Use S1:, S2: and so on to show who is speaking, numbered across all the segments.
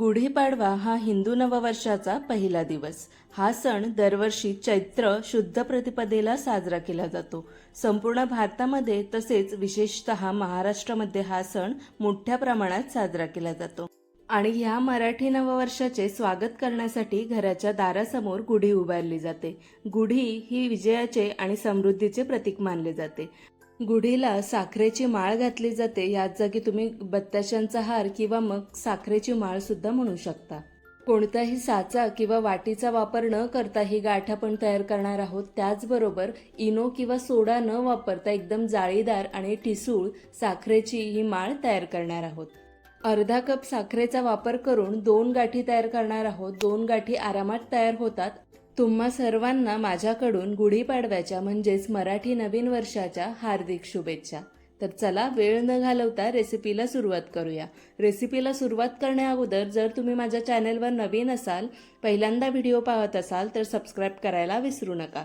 S1: गुढीपाडवा हा हिंदू नववर्षाचा पहिला दिवस. हा सण दरवर्षी चैत्र शुद्ध प्रतिपदेला साजरा केला जातो. संपूर्ण भारतामध्ये तसेच विशेषतः महाराष्ट्रामध्ये हा सण मोठ्या प्रमाणात साजरा केला जातो. आणि ह्या मराठी नववर्षाचे स्वागत करण्यासाठी घराच्या दारासमोर गुढी उभारली जाते. गुढी ही विजयाचे आणि समृद्धीचे प्रतीक मानले जाते. गुढीला साखरेची माळ घातली जाते. याच जागी तुम्ही बत्ताशांचा हार किंवा मग साखरेची माळ सुद्धा म्हणू शकता. कोणताही साचा किंवा वाटीचा वापर न करता ही गाठ आपण तयार करणार आहोत. त्याचबरोबर इनो किंवा सोडा न वापरता एकदम जाळीदार आणि ठिसूळ साखरेची ही माळ तयार करणार आहोत. अर्धा कप साखरेचा वापर करून दोन गाठी तयार करणार आहोत. दोन गाठी आरामात तयार होतात. तुम्हा सर्वांना माझ्याकडून गुढीपाडव्याच्या म्हणजेच मराठी नवीन वर्षाच्या हार्दिक शुभेच्छा. तर चला वेळ न घालवता रेसिपीला सुरुवात करूया. रेसिपीला सुरुवात करण्या अगोदर जर तुम्ही माझ्या चॅनेलवर नवीन असाल पहिल्यांदा व्हिडिओ पाहत असाल तर सबस्क्राईब करायला विसरू नका.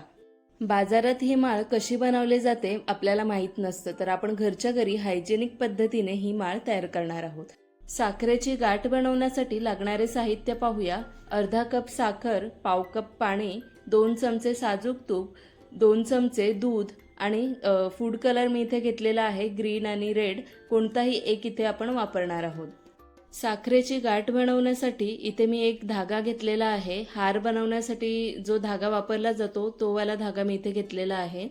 S1: बाजारात ही माळ कशी बनवली जाते आपल्याला माहीत नसतं तर आपण घरच्या घरी हायजेनिक पद्धतीने ही माळ तयार करणार आहोत. साखरेची गाठ बनवण्यासाठी लागणारे साहित्य पाहूया. अर्धा कप साखर पाव कप पाणी दोन चमचे साजूक तूप दोन चमचे दूध आणि फूड कलर मी इथे घेतलेला आहे ग्रीन आणि रेड कोणताही एक इथे आपण वापरणार आहोत. साखरेची गाठ बनवण्यासाठी इथे मी एक धागा घेतलेला आहे. हार बनवण्यासाठी जो धागा वापरला जातो तोवाला धागा मी इथे घेतलेला आहे.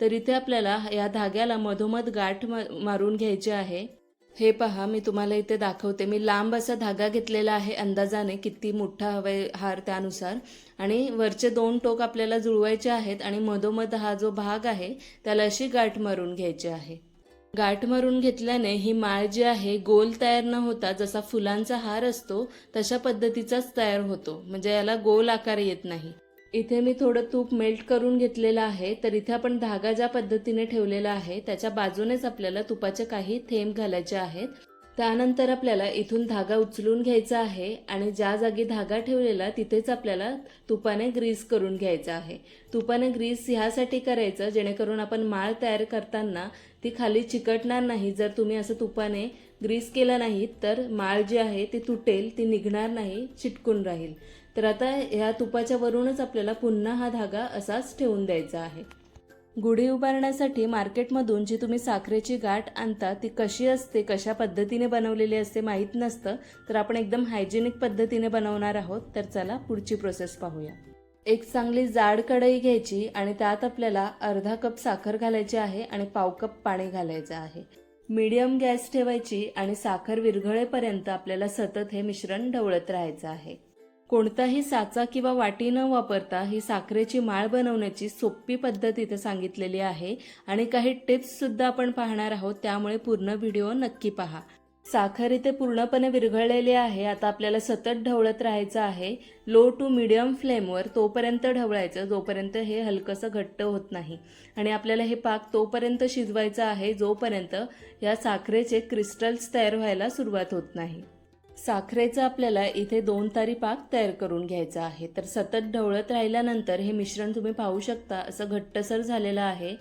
S1: तर इथे आपल्याला या धाग्याला मधोमध गाठ म- मारून घ्यायची आहे. हे पहा मी तुम्हाला इथे दाखवते. मी लांब असा धागा घेतलेला आहे अंदाजाने किती मोठा हवाय हार त्यानुसार. आणि वरचे दोन टोक आपल्याला जुळवायचे आहेत आणि मधोमध हा जो भाग आहे त्याला अशी गाठ मारून घ्यायची आहे. गाठ मारून घेतल्याने ही माळ जी आहे गोल तयार न होता जसा फुलांचा हार असतो तशा पद्धतीचाच तयार होतो. म्हणजे याला गोल आकार येत नाही. इथे मी थोडं तूप मेल्ट करून घेतलेलं आहे तर इथे आपण धागा ज्या पद्धतीने ठेवलेला आहे त्याच्या बाजूनेच आपल्याला तुपाचे काही थेंब घालायचे आहेत. त्यानंतर आपल्याला इथून धागा उचलून घ्यायचा आहे आणि ज्या जागी धागा ठेवलेला तिथेच आपल्याला तुपाने ग्रीस करून घ्यायचा आहे. तुपाने ग्रीस ह्यासाठी करायचं जेणेकरून आपण माळ तयार करताना ती खाली चिकटणार नाही. जर तुम्ही असं तुपाने ग्रीस केलं नाही तर माळ जी आहे ती तुटेल ती निघणार नाही चिटकून राहील. तर आता ह्या तुपाच्या वरूनच आपल्याला पुन्हा हा धागा असाच ठेवून द्यायचा आहे. गुढी उभारण्यासाठी मार्केटमधून जी तुम्ही साखरेची गाठ आणता ती कशी असते कशा पद्धतीने बनवलेली असते माहीत नसतं. तर आपण एकदम हायजेनिक पद्धतीने बनवणार आहोत. तर चला पुढची प्रोसेस पाहूया. एक चांगली जाड कढई घ्यायची आणि त्यात आपल्याला अर्धा कप साखर घालायची आहे आणि पाव कप पाणी घालायचं आहे. मीडियम गॅस ठेवायची आणि साखर विरघळेपर्यंत आपल्याला सतत हे मिश्रण ढवळत राहायचं आहे. कोणताही साचा किंवा वाटी न वापरता ही साखरेची माळ बनवण्याची सोपी पद्धत इथे सांगितलेली आहे आणि काही टिप्स सुद्धा आपण पाहणार आहोत त्यामुळे पूर्ण व्हिडिओ नक्की पहा. साखर इथे पूर्णपणे विरघळलेली आहे. आता आपल्याला सतत ढवळत राहायचं आहे. लो टू मिडियम फ्लेमवर तोपर्यंत ढवळायचं जोपर्यंत हे हलकंसं घट्ट होत नाही. आणि आपल्याला हे पाक तोपर्यंत शिजवायचं आहे जोपर्यंत या साखरेचे क्रिस्टल्स तयार व्हायला सुरुवात होत नाही. साखरेचा आपल्याला इथे दोन तारी पाक तयार करून घ्यायचा आहे. तर सतत ढवळत राहिल्यानंतर हे मिश्रण तुम्ही पाहू शकता असं घट्टसर झालेलं आहे.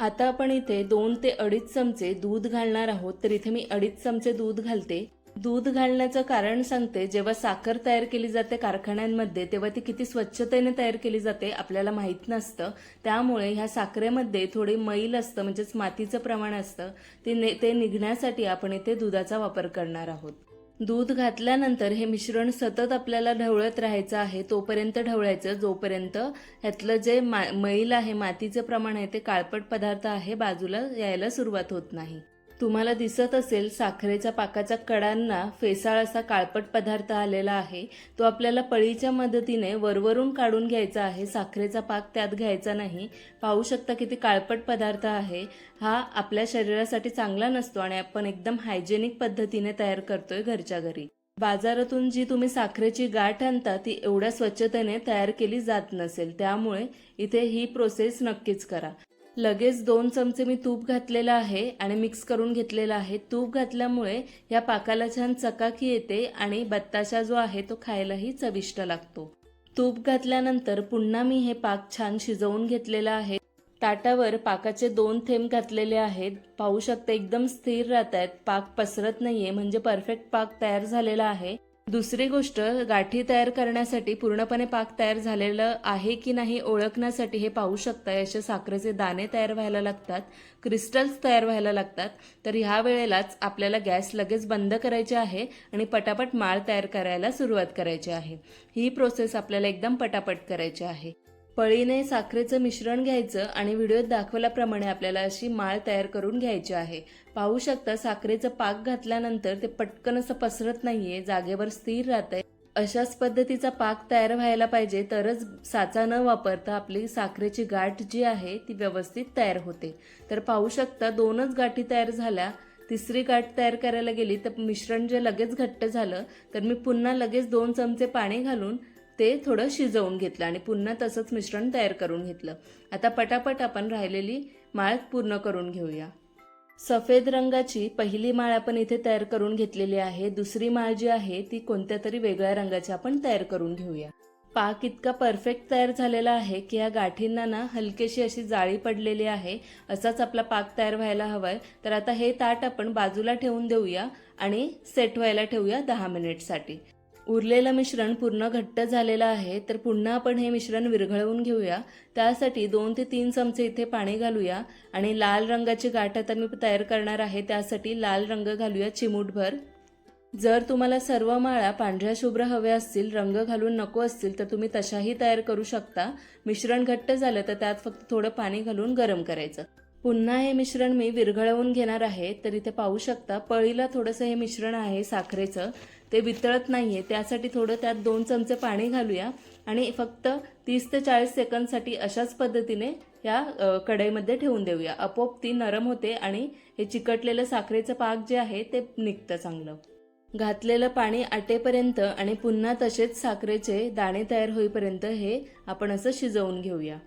S1: आता आपण इथे दोन ते अडीच चमचे दूध घालणार आहोत. तर इथे मी अडीच चमचे दूध घालते. दूध घालण्याचं कारण सांगते जेव्हा साखर तयार केली जाते कारखान्यांमध्ये तेव्हा ती किती स्वच्छतेने तयार केली जाते आपल्याला माहीत नसतं. त्यामुळे ह्या साखरेमध्ये थोडी मैल असतं म्हणजेच मातीचं प्रमाण असतं. ते ने ते निघण्यासाठी आपण इथे दुधाचा वापर करणार आहोत. दूध घातल्यानंतर हे मिश्रण सतत आपल्याला ढवळत राहायचं आहे तोपर्यंत ढवळायचं. जोपर्यंत ह्यातलं जे मा मैल आहे मातीचं प्रमाण आहे ते काळपट पदार्थ आहे बाजूला यायला सुरुवात होत नाही. तुम्हाला दिसत असेल साखरेच्या पाकाच्या कडांना फेसाळ असा काळपट पदार्थ आलेला आहे. तो आपल्याला पळीच्या मदतीने वरवरून काढून घ्यायचा आहे. साखरेचा पाक त्यात घ्यायचा नाही. पाहू शकता किती काळपट पदार्थ आहे. हा आपल्या शरीरासाठी चांगला नसतो आणि आपण एकदम हायजेनिक पद्धतीने तयार करतोय घरच्या घरी. बाजारातून जी तुम्ही साखरेची गाठ आणता ती एवढ्या स्वच्छतेने तयार केली जात नसेल. त्यामुळे इथे ही प्रोसेस नक्कीच करा. लगेच दोन चमचे मी तूप घातलेलं आहे आणि मिक्स करून घेतलेलं आहे. तूप घातल्यामुळे या पाकाला छान चकाकी येते आणि बत्ताशा जो आहे तो खायलाही चविष्ट लागतो. तूप घातल्यानंतर पुन्हा मी हे पाक छान शिजवून घेतलेला आहे. ताटावर पाकाचे दोन थेंब घातलेले आहेत. पाहू शकता एकदम स्थिर राहत आहेत पाक पसरत नाहीये म्हणजे परफेक्ट पाक तयार झालेला आहे. दुसरी गोष्ट गाठी तयार करण्यासाठी पूर्णपणे पाक तयार झालेलं आहे की नाही ओळखण्यासाठी हे पाहू शकता. असे साखरेचे दाणे तयार व्हायला लागतात क्रिस्टल्स तयार व्हायला लागतात. तर ह्या वेळेलाच आपल्याला गॅस लगेच बंद करायचे आहे आणि पटापट माळ तयार करायला सुरुवात करायची आहे. ही प्रोसेस आपल्याला एकदम पटापट करायची आहे. पळीने साखरेचं मिश्रण घ्यायचं आणि व्हिडिओत दाखवल्याप्रमाणे आपल्याला अशी माळ तयार करून घ्यायची आहे. पाहू शकता साखरेचं पाक घातल्यानंतर ते पटकन असं पसरत नाहीये जागेवर स्थिर राहत आहे अशाच पद्धतीचा पाक तयार व्हायला पाहिजे तरच साचा न वापरता आपली साखरेची गाठ जी आहे ती व्यवस्थित तयार होते. तर पाहू शकता दोनच गाठी तयार झाल्या. तिसरी गाठ तयार करायला गेली तर मिश्रण जे लगेच घट्ट झालं तर मी पुन्हा लगेच दोन चमचे पाणी घालून ते थोडं शिजवून घेतलं आणि पुन्हा तसंच मिश्रण तयार करून घेतलं. आता पटापट आपण राहिलेली माळ पूर्ण करून घेऊया. सफेद रंगाची पहिली माळ आपण इथे तयार करून घेतलेली आहे. दुसरी माळ जी आहे ती कोणत्या तरी वेगळ्या रंगाची आपण तयार करून घेऊया. पाक इतका परफेक्ट तयार झालेला आहे की या गाठींना ना हलकेशी अशी जाळी पडलेली आहे. असाच आपला पाक तयार व्हायला हवाय. तर आता हे ताट आपण बाजूला ठेवून देऊया आणि सेट व्हायला ठेवूया दहा मिनिटसाठी उरलेलं मिश्रण पूर्ण घट्ट झालेलं आहे तर पुन्हा आपण हे मिश्रण विरघळवून घेऊया. त्यासाठी दोन ते तीन चमचे इथे पाणी घालूया आणि लाल रंगाची गाठ आता मी तयार करणार आहे त्यासाठी लाल रंग घालूया चिमूटभर. जर तुम्हाला सर्व माळा पांढऱ्या शुभ्र हव्या असतील रंग घालून नको असतील तर तुम्ही तशाही तयार करू शकता. मिश्रण घट्ट झालं तर त्यात फक्त थोडं पाणी घालून गरम करायचं. पुन्हा हे मिश्रण मी विरघळवून घेणार आहे तर इथे पाहू शकता पळीला थोडंसं हे मिश्रण आहे साखरेचं. ते वितळत नाही आहे त्यासाठी थोडं त्यात दोन चमचे पाणी घालूया. आणि फक्त तीस ते चाळीस सेकंदसाठी अशाच पद्धतीने ह्या कढईमध्ये ठेवून देऊया. आपोआप ती नरम होते आणि हे चिकटलेलं साखरेचं पाक जे आहे ते निघतं चांगलं. घातलेलं पाणी आटेपर्यंत आणि पुन्हा तसेच साखरेचे दाणे तयार होईपर्यंत हे आपण असं शिजवून घेऊया.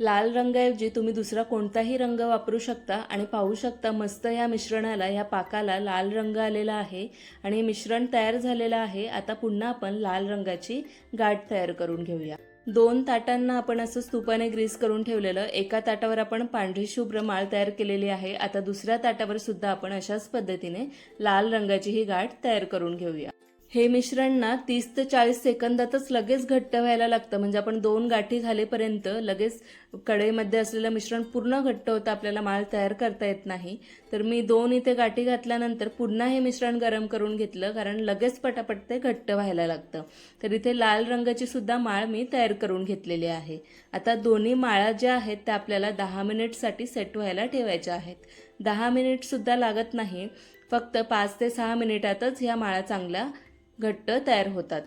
S1: लाल रंगाऐवजी तुम्ही दुसरा कोणताही रंग वापरू शकता आणि पाहू शकता मस्त या मिश्रणाला या पाकाला लाल रंग आलेला आहे आणि हे मिश्रण तयार झालेलं आहे. आता पुन्हा आपण लाल रंगाची गाठ तयार करून घेऊया. दोन ताटांना आपण असं स्तूपाने ग्रीस करून ठेवलेलं एका ताटावर आपण पांढरी शुभ्र माळ तयार केलेली आहे. आता दुसऱ्या ताटावर सुद्धा आपण अशाच पद्धतीने लाल रंगाची ही गाठ तयार करून घेऊया. हे मिश्रण ना तीस ते चाळीस सेकंदातच लगेच घट्ट व्हायला लागतं. म्हणजे आपण दोन गाठी घालेपर्यंत लगेच कढईमध्ये असलेलं मिश्रण पूर्ण घट्ट होतं आपल्याला माळ तयार करता येत नाही. तर मी दोन इथे गाठी घातल्यानंतर पुन्हा हे मिश्रण गरम करून घेतलं कारण लगेच पटापट ते घट्ट व्हायला लागतं. तर इथे लाल रंगाची सुद्धा माळ मी तयार करून घेतलेली आहे. आता दोन्ही माळा ज्या आहेत त्या आपल्याला दहा मिनिटसाठी सेट व्हायला ठेवायच्या आहेत. दहा मिनिटसुद्धा लागत नाही. फक्त पाच ते सहा मिनिटातच ह्या माळा चांगल्या घट्ट तयार होतात.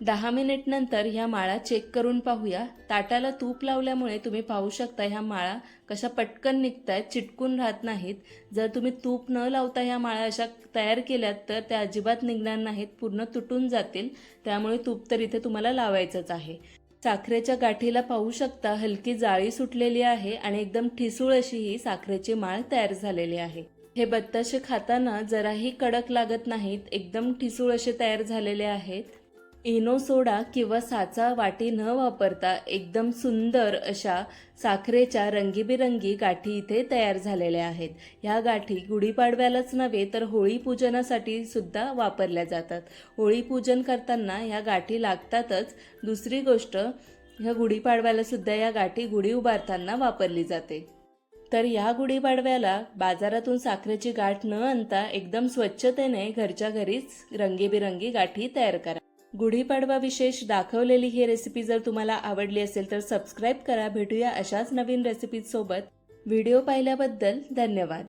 S1: दहा मिनिट नंतर ह्या माळा चेक करून पाहूया. ताटाला तूप लावल्यामुळे तुम्ही पाहू शकता ह्या माळा कशा पटकन निघतायत चिटकून राहत नाहीत. जर तुम्ही तूप न लावता ह्या माळा अशा तयार केल्यात तर त्या अजिबात निघणार नाहीत पूर्ण तुटून जातील. त्यामुळे तूप तर इथे तुम्हाला लावायचंच आहे. साखरेच्या गाठीला पाहू शकता हलकी जाळी सुटलेली आहे आणि एकदम ठिसूळ अशी ही साखरेची माळ तयार झालेली आहे. हे बत्ताशे खाताना जराही कडक लागत नाहीत एकदम ठिसूळ असे तयार झालेले आहेत. इनो सोडा किंवा साचा वाटी न वापरता एकदम सुंदर अशा साखरेच्या रंगीबिरंगी गाठी इथे तयार झालेल्या आहेत. ह्या गाठी गुढीपाडव्यालाच नव्हे तर होळी पूजनासाठी सुद्धा वापरल्या जातात. होळी पूजन करताना ह्या गाठी लागतातच. दुसरी गोष्ट ह्या गुढीपाडव्याला सुद्धा या गाठी गुढी उभारताना वापरली जाते. तर या गुढीपाडव्याला बाजारातून साखरेची गाठ न आणता एकदम स्वच्छतेने घरच्या घरीच रंगीबिरंगी गाठी तयार करा. गुढीपाडवा विशेष दाखवलेली ही रेसिपी जर तुम्हाला आवडली असेल तर सबस्क्राईब करा. भेटूया अशाच नवीन रेसिपीज सोबत. व्हिडिओ पाहिल्याबद्दल धन्यवाद.